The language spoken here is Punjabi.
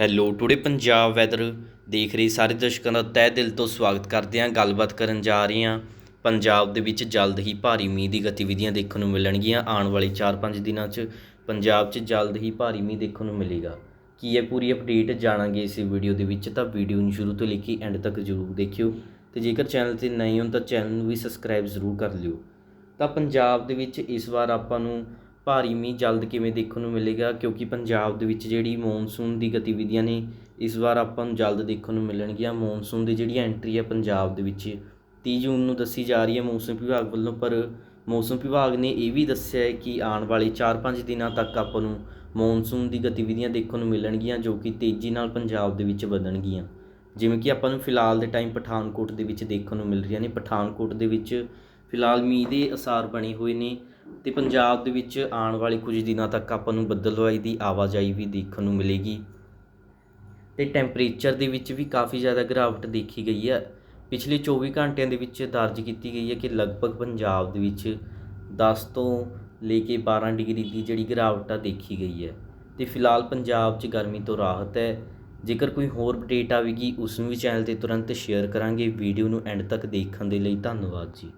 ਹੈਲੋ ਟੁਡੇ ਪੰਜਾਬ ਵੈਦਰ ਦੇਖ ਰਹੇ ਸਾਰੇ ਦਰਸ਼ਕਾਂ ਦਾ ਤਹਿ ਦਿਲ ਤੋਂ ਸਵਾਗਤ ਕਰਦੇ ਹਾਂ। ਗੱਲਬਾਤ ਕਰਨ ਜਾ ਰਹੇ ਹਾਂ। ਪੰਜਾਬ ਦੇ ਵਿੱਚ ਜਲਦ ਹੀ ਭਾਰੀ ਮੀਂਹ ਦੀ ਗਤੀਵਿਧੀਆਂ ਦੇਖਣ ਨੂੰ ਮਿਲਣਗੀਆਂ। ਆਉਣ ਵਾਲੇ 4-5 ਦਿਨਾਂ 'ਚ ਪੰਜਾਬ 'ਚ ਜਲਦ ਹੀ ਭਾਰੀ ਮੀਂਹ ਦੇਖਣ ਨੂੰ ਮਿਲੇਗਾ। ਕੀ ਹੈ ਪੂਰੀ ਅਪਡੇਟ ਜਾਣਾਂਗੇ ਇਸ ਵੀਡੀਓ ਦੇ ਵਿੱਚ? ਤਾਂ ਵੀਡੀਓ ਨੂੰ ਸ਼ੁਰੂ ਤੋਂ ਲੈ ਕੇ ਐਂਡ ਤੱਕ ਜ਼ਰੂਰ ਦੇਖਿਓ। ਤੇ ਜੇਕਰ ਚੈਨਲ ਤੇ ਨਏ ਹੋ ਤਾਂ ਚੈਨਲ ਨੂੰ ਵੀ ਸਬਸਕ੍ਰਾਈਬ ਜ਼ਰੂਰ ਕਰ ਲਿਓ। ਤਾਂ ਪੰਜਾਬ ਦੇ ਵਿੱਚ ਇਸ ਵਾਰ ਆਪਾਂ ਨੂੰ ਭਾਰੀ ਮੀਂਹ ਜਲਦ ਕਿਵੇਂ ਦੇਖਣ ਨੂੰ ਮਿਲੇਗਾ? ਕਿਉਂਕਿ ਪੰਜਾਬ ਦੇ ਵਿੱਚ ਜਿਹੜੀ ਮੌਨਸੂਨ ਦੀ ਗਤੀਵਿਧੀਆਂ ਨੇ, ਇਸ ਵਾਰ ਆਪਾਂ ਨੂੰ ਜਲਦ ਦੇਖਣ ਨੂੰ ਮਿਲਣਗੀਆਂ। ਮੌਨਸੂਨ ਦੀ ਜਿਹੜੀ ਐਂਟਰੀ ਹੈ ਪੰਜਾਬ ਦੇ ਵਿੱਚ। ਤੀਹ ਜੂਨ ਨੂੰ ਦੱਸੀ ਜਾ ਰਹੀ ਹੈ ਮੌਸਮ ਵਿਭਾਗ ਵੱਲੋਂ, ਪਰ ਮੌਸਮ ਵਿਭਾਗ ਨੇ ਇਹ ਵੀ ਦੱਸਿਆ ਹੈ ਕਿ ਆਉਣ ਵਾਲੇ 4-5 ਦਿਨਾਂ ਤੱਕ ਆਪਾਂ ਨੂੰ ਮੌਨਸੂਨ ਦੀ ਗਤੀਵਿਧੀਆਂ ਦੇਖਣ ਨੂੰ ਮਿਲਣਗੀਆਂ, ਜੋ ਕਿ ਤੇਜ਼ੀ ਨਾਲ ਪੰਜਾਬ ਦੇ ਵਿੱਚ ਵਧਣਗੀਆਂ। ਜਿਵੇਂ ਕਿ ਆਪਾਂ ਨੂੰ ਫਿਲਹਾਲ ਦੇ ਟਾਈਮ ਪਠਾਨਕੋਟ ਦੇ ਵਿੱਚ ਦੇਖਣ ਨੂੰ ਮਿਲ ਰਹੀਆਂ ਨੇ। ਪਠਾਨਕੋਟ ਦੇ ਵਿੱਚ ਫਿਲਹਾਲ ਮੀਂਹ ਦੇ ਅਸਾਰ ਬਣੇ ਹੋਏ ਨੇ ਤੇ ਪੰਜਾਬ ਦੇ ਵਿੱਚ ਆਉਣ ਵਾਲੇ ਕੁਝ ਦਿਨਾਂ ਤੱਕ ਆਪਾਂ ਨੂੰ ਬੱਦਲਵਾਈ ਦੀ ਆਵਾਜਾਈ ਵੀ ਦੇਖਣ ਨੂੰ ਮਿਲੇਗੀ। ਤੇ ਟੈਂਪਰੇਚਰ ਦੇ ਵਿੱਚ ਵੀ ਕਾਫੀ ਜ਼ਿਆਦਾ ਗਿਰਾਵਟ ਦੇਖੀ ਗਈ ਹੈ। ਪਿਛਲੇ 24 ਘੰਟਿਆਂ ਦੇ ਵਿੱਚ ਦਰਜ ਕੀਤੀ ਗਈ ਹੈ ਕਿ ਲਗਭਗ ਪੰਜਾਬ ਦੇ ਵਿੱਚ 10 ਤੋਂ ਲੈ ਕੇ 12 ਡਿਗਰੀ ਦੀ ਜਿਹੜੀ ਗਿਰਾਵਟ ਆ ਦੇਖੀ ਗਈ ਹੈ। ਤੇ ਫਿਲਹਾਲ ਪੰਜਾਬ 'ਚ ਗਰਮੀ ਤੋਂ ਰਾਹਤ ਹੈ। ਜੇਕਰ ਕੋਈ ਹੋਰ ਅਪਡੇਟ ਆਵੇਗੀ, ਉਸ ਨੂੰ ਵੀ ਚੈਨਲ ਤੇ ਤੁਰੰਤ ਸ਼ੇਅਰ ਕਰਾਂਗੇ। ਵੀਡੀਓ ਨੂੰ ਐਂਡ ਤੱਕ ਦੇਖਣ ਦੇ ਲਈ ਧੰਨਵਾਦ ਜੀ।